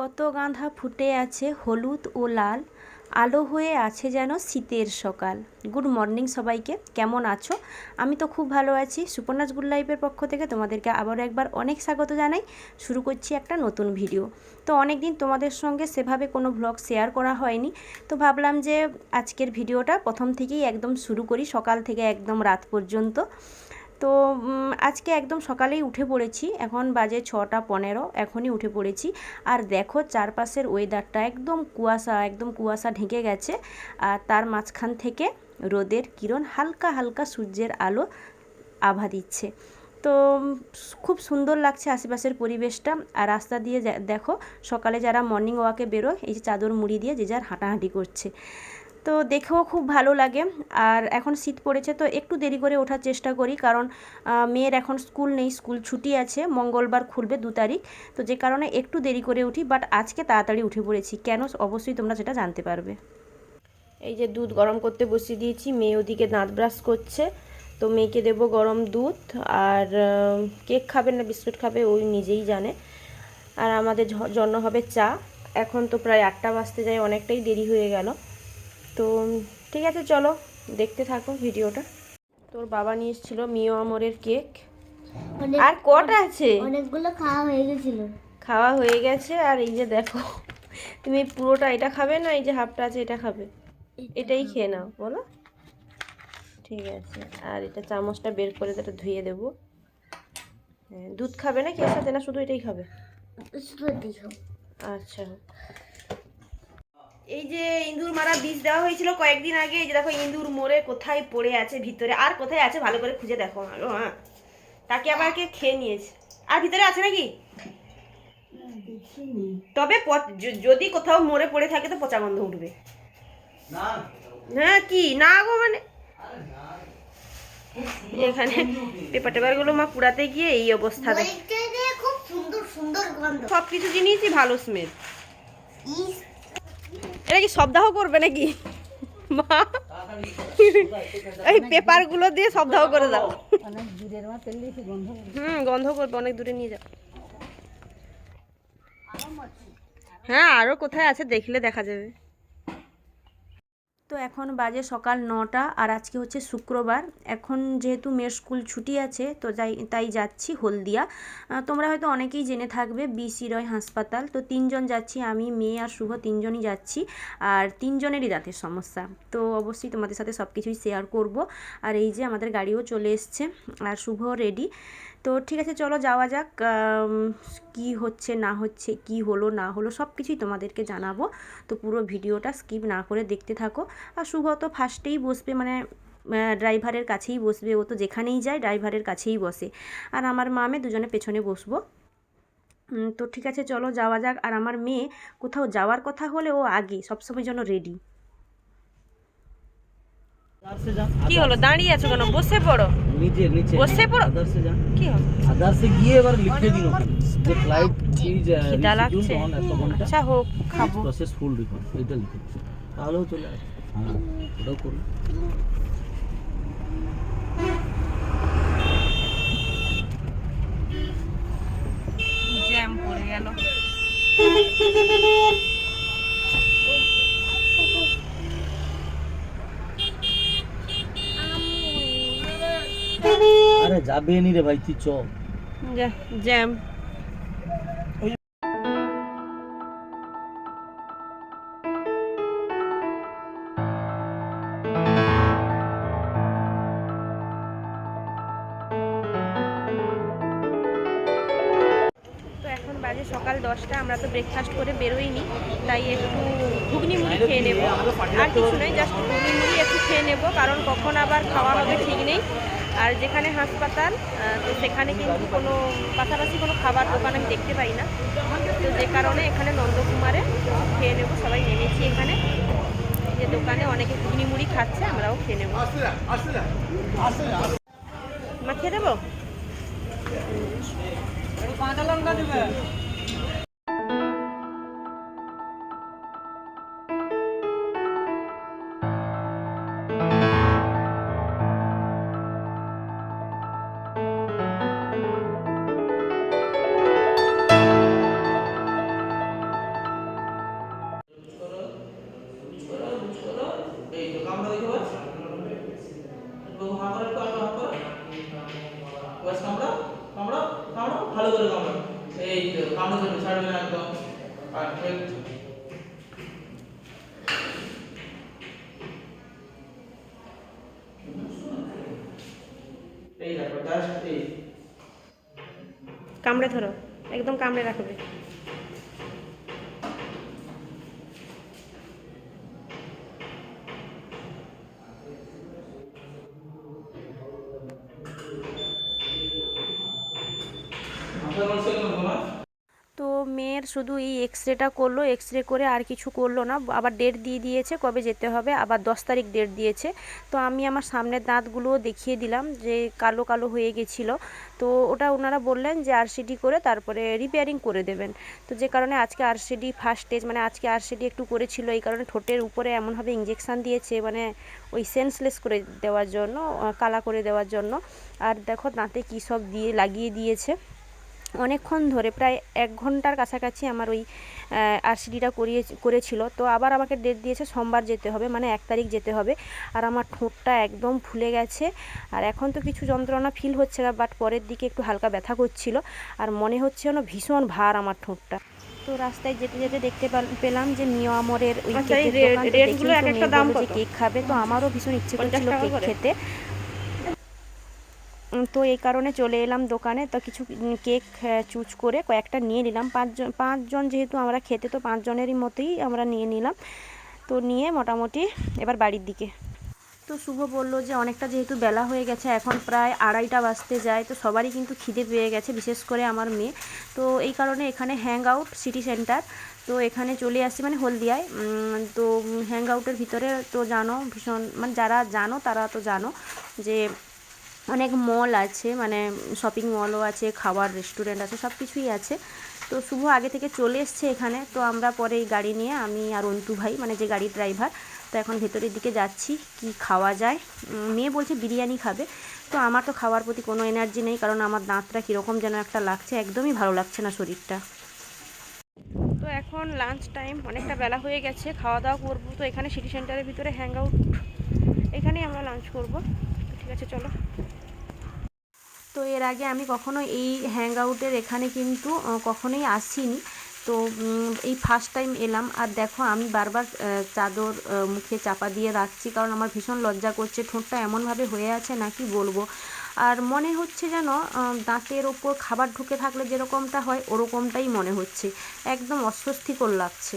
কত গাঁধা ফুটে আছে হলুদ ও লাল, আলো হয়ে আছে যেন শীতের সকাল। গুড মর্নিং সবাইকে, কেমন আছো? আমি তো খুব ভালো আছি। সুপর্ণাস গুড লাইফের পক্ষ থেকে তোমাদেরকে আবারও একবার অনেক স্বাগত জানাই। শুরু করছি একটা নতুন ভিডিও। তো অনেক দিন তোমাদের সঙ্গে সেভাবে কোনো ভ্লগ শেয়ার করা হয়নি। তো ভাবলাম যে আজকের ভিডিওটা প্রথম থেকেই একদম শুরু করি, সকাল থেকে একদম রাত পর্যন্ত। তো আজকে একদম সকালেই উঠে পড়েছি। এখন বাজে ছটা পনেরো, এখনই উঠে পড়েছি। আর দেখো, চারপাশের ওয়েদারটা একদম কুয়াশা একদম কুয়াশা ঢেকে গেছে। আর তার মাঝখান থেকে রোদের কিরণ হালকা হালকা সূর্যের আলো আভা দিচ্ছে। তো খুব সুন্দর লাগছে আশেপাশের পরিবেশটা। আর রাস্তা দিয়ে দেখো, সকালে যারা মর্নিং ওয়াকে বেরোয়, এই যে চাদর মুড়ি দিয়ে যে যার হাঁটাহাঁটি করছে। তো দেখেও খুব ভালো লাগে। আর এখন শীত পড়েছে তো একটু দেরি করে ওঠার চেষ্টা করি, কারণ মেয়ের এখন স্কুল নেই, স্কুল ছুটি আছে, মঙ্গলবার খুলবে দু তারিখ। তো যে কারণে একটু দেরি করে উঠি, বাট আজকে তাড়াতাড়ি উঠে পড়েছি। কেন? অবশ্যই তোমরা সেটা জানতে পারবে। এই যে দুধ গরম করতে বসিয়ে দিয়েছি, মেয়ে ওদিকে দাঁত ব্রাশ করছে। তো মেয়েকে দেবো গরম দুধ, আর কেক খাবে না, বিস্কুট খাবে, ওই নিজেই জানে। আর আমাদের জন্য হবে চা। এখন তো প্রায় আটটা বাজতে যায়, অনেকটাই দেরি হয়ে গেল। তো ঠিক আছে চলো দেখতে থাকো ভিডিওটা। তোর বাবা নিয়ে এসেছিল মিও আমরের কেক। আর কটা আছে? অনেকগুলো খাওয়া হয়ে গেছিল। খাওয়া হয়ে গেছে আর এই যে দেখো তুমি পুরোটা এটা খাবে না এই যে হাফটা আছে এটা খাবে? এটাই খেয়ে নাও বলো। ঠিক আছে আর এটা চামচটা বের করে এটা ধুয়ে দেবো। হ্যাঁ, দুধ খাবে না কি সাথে না শুধু এটাই খাবে? শুধু দিও আচ্ছা। এই যে ইঁদুর মারা বীজ দেওয়া হয়েছিল কয়েকদিন আগে এই যে দেখো ইঁদুর মরে কোথায় পড়ে আছে ভিতরে আর কোথায় আছে ভালো করে খুঁজে দেখো আরও হ্যাঁ। তাকে আবার কে খেয়ে নিয়েছে? আর ভিতরে আছে নাকি? তবে প- যদি কোথাও মরে পড়ে থাকে তো পচা গন্ধ উঠবে। হ্যাঁ কি? না গো মানে? এখানে পেপার টেপারগুলো মা কুড়াতে গিয়ে এই অবস্থা দেখ। সুন্দর সুন্দর সব কিছু জিনিসই ভালো স্মেল এটা কি সপ্তাহ করবে নাকি? মা। এই পেপারগুলো দিয়ে সপ্তাহ করে দাও। হুম, গন্ধ করবে, অনেক দূরে নিয়ে যাও। হ্যাঁ আরও কোথায় আছে দেখলে দেখা যাবে। তো এখন বাজে সকাল নটা আর আজকে হচ্ছে শুক্রবার। এখন যেহেতু মেয়ের স্কুল ছুটি আছে, তো যাই, তাই যাচ্ছি হলদিয়া। তোমরা হয়তো অনেকেই জেনে থাকবে বিসি রয় হাসপাতাল। তো তিনজন যাচ্ছি, আমি, মেয়ে আর শুভ তিনজনই যাচ্ছি আর তিনজনেরই দাঁতের সমস্যা। তো অবশ্যই তোমাদের সাথে সব কিছুই শেয়ার করব। আর এই যে আমাদের গাড়িও চলে এসছে আর শুভ রেডি তো ঠিক আছে, চলো যাওয়া যাক কি হচ্ছে, না হচ্ছে, কি হলো, না হলো সব কিছুই তোমাদেরকে জানাব। তো পুরো ভিডিওটা স্কিপ না করে দেখতে থাকো। আর সুগত ফার্স্টেই বসবে মানে ড্রাইভারের কাছেই বসবে ও তো যেখানেই যায় ড্রাইভারের কাছেই বসে। আর আমার মামে দুজনে পেছনে বসবো। তো ঠিক আছে চলো যাওয়া যাক। আর আমার মেয়ে কোথাও যাওয়ার কথা হলে ও আগে সবসময় জন্য রেডি কি হলো? দাঁড়িয়ে আছো কেন? বসে পড়ো। নিচে নিচে। বসে পড়ো। কি হলো? গিয়ে এবার লিখে যে ফ্লাইট uh, লাগছে। আচ্ছা হোক খাব। প্রসেস ফুল এটা চলে আসবে। হ্যাঁ ওটাও করুন জ্যাম পড়ে গেল। আরে যাবে নি রে ভাই তুই চ। জ্যাম। সকাল দশটা, আমরা তো ব্রেকফাস্ট করে বেরোইনি, তাই একটু ঘুগনি মুড়ি খেয়ে নেব। আর কিছু নয় জাস্ট ঘুগনি মুড়ি একটু খেয়ে নেব, কারণ কখন আবার খাওয়া হবে ঠিক নেই। আর যেখানে হাসপাতাল তো সেখানে কিন্তু কোনো, পাশাপাশি কোনো খাবার দোকান আমি দেখতে পাই না। তো যে কারণে এখানে নন্দকুমারে খেয়ে নেব, সবাই নেমেছি এখানে। যে দোকানে অনেকে ঘুগনি মুড়ি খাচ্ছে, আমরাও খেয়ে নেব। মা, খেয়ে দেবো। তো কামড়ে ধরো একদম কামড়ে রাখবে। শুধু এই এক্স রেটা করল এক্স রে করে আর কিছু করল না। আবার ডেট দিয়ে দিয়েছে, কবে যেতে হবে, আবার দশ তারিখ ডেট দিয়েছে। তো আমি আমার সামনের দাঁতগুলোও দেখিয়ে দিলাম যে কালো কালো হয়ে গেছিল। তো ওটা ওনারা বললেন যে আরসিডি করে তারপরে রিপেয়ারিং করে দেবেন। তো যে কারণে আজকে আরসিডি ফার্স্ট স্টেজ মানে আজকে আরসিডি একটু করেছিল, এই কারণে ঠোঁটের উপরে এমনভাবে ইঞ্জেকশান দিয়েছে মানে ওই সেন্সলেস করে দেওয়ার জন্য কালা করে দেওয়ার জন্য। আর দেখো দাঁতে কী সব দিয়ে লাগিয়ে দিয়েছে। অনেকক্ষণ ধরে প্রায় এক ঘণ্টার কাছাকাছি আমার ওই আরসিডিটা করিয়ে করেছিল। তো আবার আমাকে ডেট দিয়েছে সোমবার যেতে হবে মানে এক তারিখ যেতে হবে। আর আমার ঠোঁটটা একদম ফুলে গেছে। আর এখন তো কিছু যন্ত্রণা ফিল হচ্ছে না বাট পরের দিকে একটু হালকা ব্যথা করছিল। আর মনে হচ্ছে যেন ভীষণ ভার আমার ঠোঁটটা। তো রাস্তায় যেতে যেতে দেখতে পেলাম যে মিও আমরের ওই আচ্ছা, কেকের দোকান কেক খাবে। তো আমারও ভীষণ ইচ্ছে 50 করছিল কেক খেতে। তো এই কারণে চলে এলাম দোকানে। তো কিছু কেক চুজ করে কয়েকটা নিয়ে নিলাম। পাঁচজন পাঁচজন যেহেতু আমরা খেতে তো পাঁচজনেরই মতোই আমরা নিয়ে নিলাম। তো নিয়ে মোটামুটি এবার বাড়ির দিকে। তো শুভ বলল যে অনেকটা যেহেতু বেলা হয়ে গেছে, এখন প্রায় আড়াইটা বাজতে যায়। তো সবারই কিন্তু খিদে পেয়ে গেছে, বিশেষ করে আমার মেয়ে। তো এই কারণে এখানে হ্যাং আউট সিটি সেন্টার তো এখানে চলে আসি মানে হলদিয়ায়। তো হ্যাং আউটের ভিতরে তো জানো ভীষণ মানে যারা জানো তারা তো জানো যে অনেক মল আছে মানে শপিং মলও আছে, খাবার রেস্টুরেন্ট আছে সব কিছুই আছে। তো শুভ আগে থেকে চলে এসছে এখানে, তো আমরা পরে এই গাড়ি নিয়ে আমি আর অন্তু ভাই মানে যে গাড়ির ড্রাইভার তো এখন ভেতরের দিকে যাচ্ছি, কি খাওয়া যায়। মেয়ে বলছে বিরিয়ানি খাবে। তো আমার তো খাওয়ার প্রতি কোনো এনার্জি নেই, কারণ আমার দাঁতটা কীরকম যেন একটা লাগছে, একদমই ভালো লাগছে না শরীরটা। তো এখন লাঞ্চ টাইম অনেকটা বেলা হয়ে গেছে, খাওয়া দাওয়া করব। তো এখানে সিটি সেন্টারের ভিতরে হ্যাং আউট এখানেই আমরা লাঞ্চ করব। ঠিক আছে চলো। তো এর আগে আমি কখনো এই হ্যাং আউটের এখানে কিন্তু কখনোই আসিনি। তো এই ফার্স্ট টাইম এলাম। আর দেখো, আমি বারবার চাদর মুখে চাপা দিয়ে রাখছি, কারণ আমার ভীষণ লজ্জা করছে। ঠোঁটটা এমনভাবে হয়ে আছে না, কি বলব? আর মনে হচ্ছে যেন দাঁতের ওপর খাবার ঢুকে থাকলে যেরকমটা হয়, ওরকমটাই মনে হচ্ছে। একদম অস্বস্তিকর লাগছে।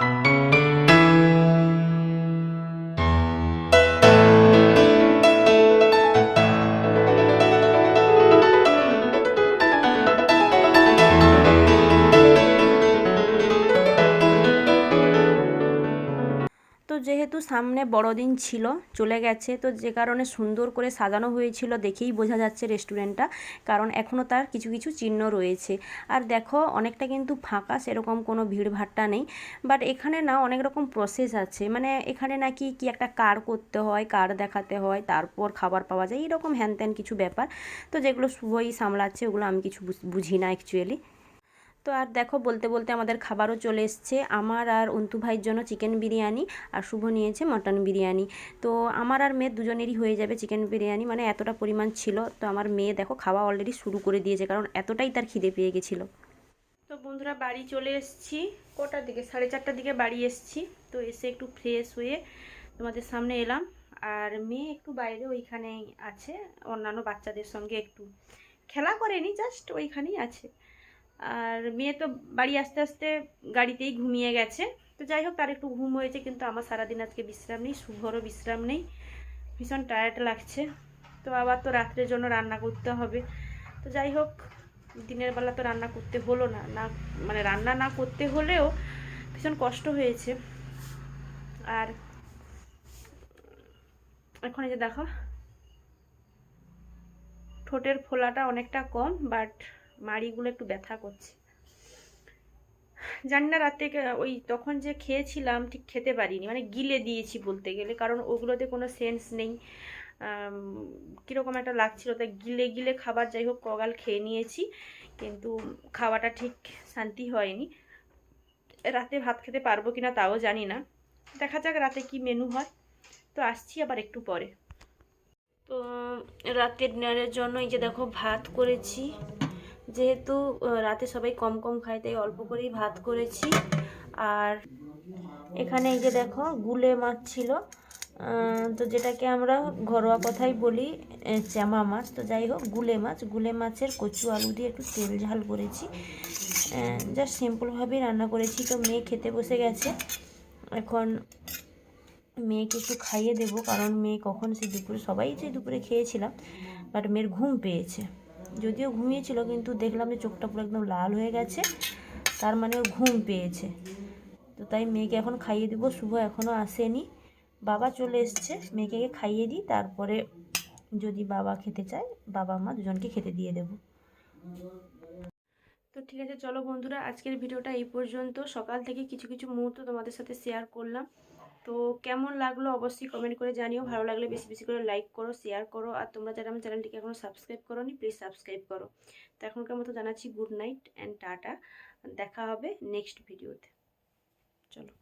তো সামনে বড়দিন ছিল, চলে গেছে। তো যে কারণে সুন্দর করে সাজানো হয়েছিল দেখেই বোঝা যাচ্ছে রেস্টুরেন্টটা, কারণ এখনও তার কিছু কিছু চিহ্ন রয়েছে। আর দেখো, অনেকটা কিন্তু ফাঁকা, সেরকম কোনো ভিড়ভাট্টা নেই। বাট এখানে না অনেক রকম প্রসেস আছে। মানে এখানে নাকি কি একটা কার্ড করতে হয় কার্ড দেখাতে হয়, তারপর খাবার পাওয়া যায় এরকম হ্যান ত্যান কিছু ব্যাপার। তো যেগুলো শুভই সামলাচ্ছে, ওগুলো আমি কিছু বুঝি না অ্যাকচুয়ালি তো আর দেখো, বলতে বলতে আমাদের খাবারও চলে এসছে। আমার আর অন্তু ভাইয়ের জন্য চিকেন বিরিয়ানি আর শুভ নিয়েছে মটন বিরিয়ানি। তো আমার আর মেয়ে দুজনেরই হয়ে যাবে চিকেন বিরিয়ানি মানে এতটা পরিমাণ ছিল। তো আমার মেয়ে দেখো, খাওয়া অলরেডি শুরু করে দিয়েছে, কারণ এতটাই তার খিদে পেয়ে গেছিল। তো বন্ধুরা, বাড়ি চলে এসেছি। কটার দিকে? সাড়ে চারটার দিকে বাড়ি এসেছি। তো এসে একটু ফ্রেশ হয়ে তোমাদের সামনে এলাম। আর মেয়ে একটু বাইরে ওইখানেই আছে, অন্যান্য বাচ্চাদের সঙ্গে একটু খেলা করেনি জাস্ট ওইখানেই আছে। আর মেয়ে তো বাড়ি আসতে আসতে গাড়িতেই ঘুমিয়ে গেছে। তো যাই হোক, তার একটু ঘুম হয়েছে, কিন্তু আমার সারাদিন আজকে বিশ্রাম নেই, শুভরও বিশ্রাম নেই। ভীষণ টায়ার্ড লাগছে। তো আবার তো রাত্রের জন্য রান্না করতে হবে। তো যাই হোক, দিনের বেলা তো রান্না করতে হলো না। না মানে রান্না না করতে হলেও ভীষণ কষ্ট হয়েছে। আর এখন এই যে দেখো, ঠোঁটের ফোলাটা অনেকটা কম বাট মাড়িগুলো একটু ব্যথা করছে। জানি না রাতে ওই তখন যে খেয়েছিলাম ঠিক খেতে পারিনি মানে গিলে দিয়েছি বলতে গেলে, কারণ ওগুলোতে কোনো সেন্স নেই। কীরকম একটা লাগছিল, তাই গিলে গিলে খাবার যাই হোক কগাল খেয়ে নিয়েছি, কিন্তু খাওয়াটা ঠিক শান্তি হয়নি। রাতে ভাত খেতে পারব কিনা তাও জানি না। দেখা যাক রাতে কি মেনু হয়। তো আসছি আবার একটু পরে। তো, রাতের ডিনারের জন্য এই যে দেখো ভাত করেছি। যেহেতু রাতে সবাই কম কম খায়, তাই অল্প করেই ভাত করেছি। আর এখানে এই যে দেখো, গুলে মাছ ছিল। তো যেটাকে আমরা ঘরোয়া কথাই বলি চ্যামা মাছ। তো যাই হোক, গুলে মাছ। গুলে মাছের কচু আলু দিয়ে একটু তেল ঝাল করেছি। জাস্ট সিম্পলভাবেই রান্না করেছি। তো মেয়ে খেতে বসে গেছে। এখন মেয়েকে একটু খাইয়ে দেবো, কারণ মেয়ে কখন সে দুপুরে, সবাই যে দুপুরে খেয়েছিলাম, বাট মেয়ের ঘুম পেয়েছে। যদিও ঘুমিয়েছিল, কিন্তু দেখলাম যে চোখটা পুরো একদম লাল হয়ে গেছে। তার মানে ওর ঘুম পেয়েছে। তো তাই মেয়েকে এখন খাইয়ে দেবো। শুভ এখনও আসেনি। বাবা চলে এসছে। মেয়েকে খাইয়ে দিই, তারপরে যদি বাবা খেতে চায়, বাবা মা দুজনকে খেতে দিয়ে দেবো। তো ঠিক আছে, চলো বন্ধুরা, আজকের ভিডিওটা এই পর্যন্ত। সকাল থেকে কিছু কিছু মুহূর্ত তোমাদের সাথে শেয়ার করলাম। তো কেমন লাগল অবশ্যই কমেন্ট করে জানিও। ভালো লাগলে বেশি বেশি করে লাইক করো শেয়ার করো। আর তোমরা যারা আমার চ্যানেলটিকে এখনও সাবস্ক্রাইব করো নি প্লিজ সাবস্ক্রাইব করো। তো এখনকার মতো জানাচ্ছি গুড নাইট অ্যান্ড টাটা। দেখা হবে নেক্সট ভিডিওতে চলো।